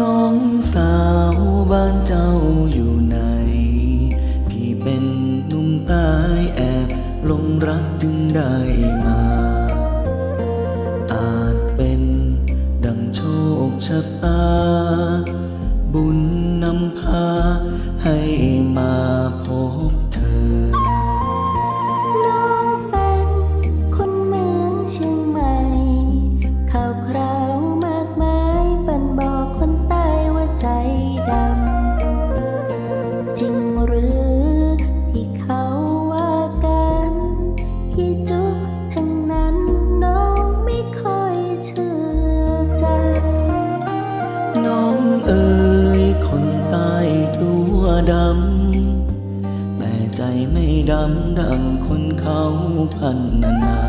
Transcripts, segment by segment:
น้องสาวบ้านเจ้าอยู่ไหน พี่เป็นนุ่มตายแอบลงรักจึงได้มา อาจเป็นดังโชคชะตา บุญ ดำ แต่ใจไม่ดำดังคนเขาพันนานา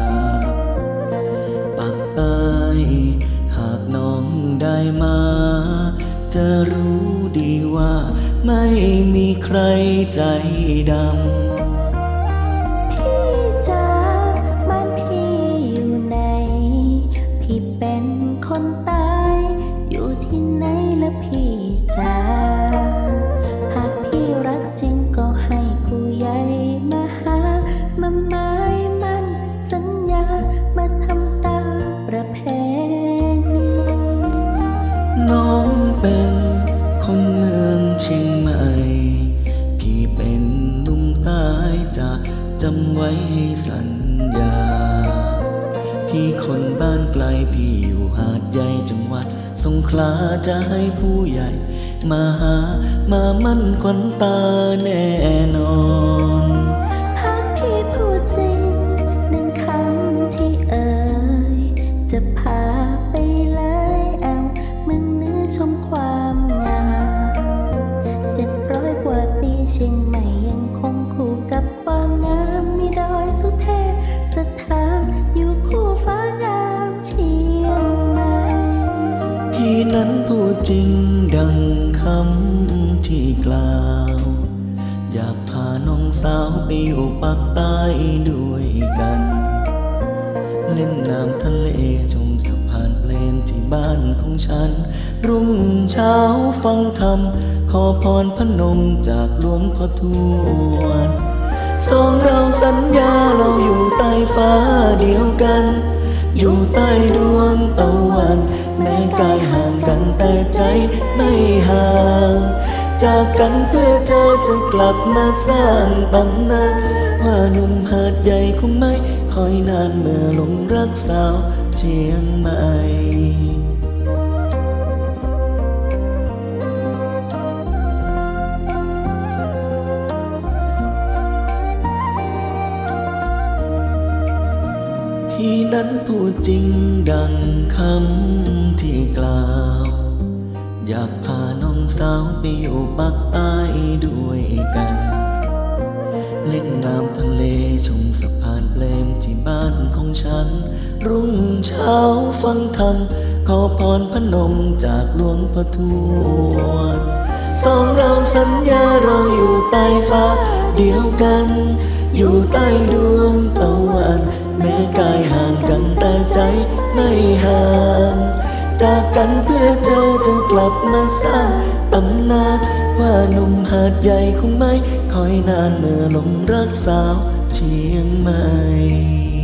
ปากใต้หากน้องได้มา จะรู้ดีว่า ไม่มีใครใจดำพี่จ๋าบ้านพี่อยู่ไหนพี่เป็นคนตายอยู่ที่ไหนละพี่จ๋า จะจำไว้ให้สัญญา พี่คนบ้านไกลพี่อยู่หาดใหญ่จังหวัด สงขลาจะให้ผู้ใหญ่ มาหามามั่นควันตาแน่นอน ฟ้างามเชียงใหม่พี่นั้นพูดจริงดังคำที่กล่าว อยากพาน้องสาวไปอยู่ปากใต้ด้วยกัน เล่นน้ำทะเลชมสะพานเพลนที่บ้านของฉัน รุ่งเช้าฟังธรรมขอพรพนมจากหลวงพ่อทวด สองเราสัญญาเราอยู่ใต้ฟ้าเดียวกัน อยู่ใต้ดวงตะวัน แม้กายห่างกันแต่ใจไม่ห่าง จากกันเพื่อเจอจะกลับมาสร้างตำนานว่าหนุ่มหาดใหญ่คงไม่คอยนานเมื่อหลงรักสาวเชียงใหม่ พี่นั้นพูดจริงดังคำที่กล่าว อยากพาน้องสาวไปอยู่ปากใต้ด้วยกัน เล่นน้ำทะเลชมสะพานเปลมที่บ้านของฉัน รุ่งเช้าฟังธรรมขอพรพนมจากหลวงพ่อทวดสองเราสัญญาเราอยู่ใต้ฟ้าเดียวกัน อยู่ใต้ดวงตะวัน แม้กายห่างกันแต่ใจไม่ห่าง จากกันเพื่อเจอจะกลับมาสร้างตำนาน ว่าหนุ่มหาดใหญ่คงไม่คอยนานเมื่อหลงรักสาวเชียงใหม่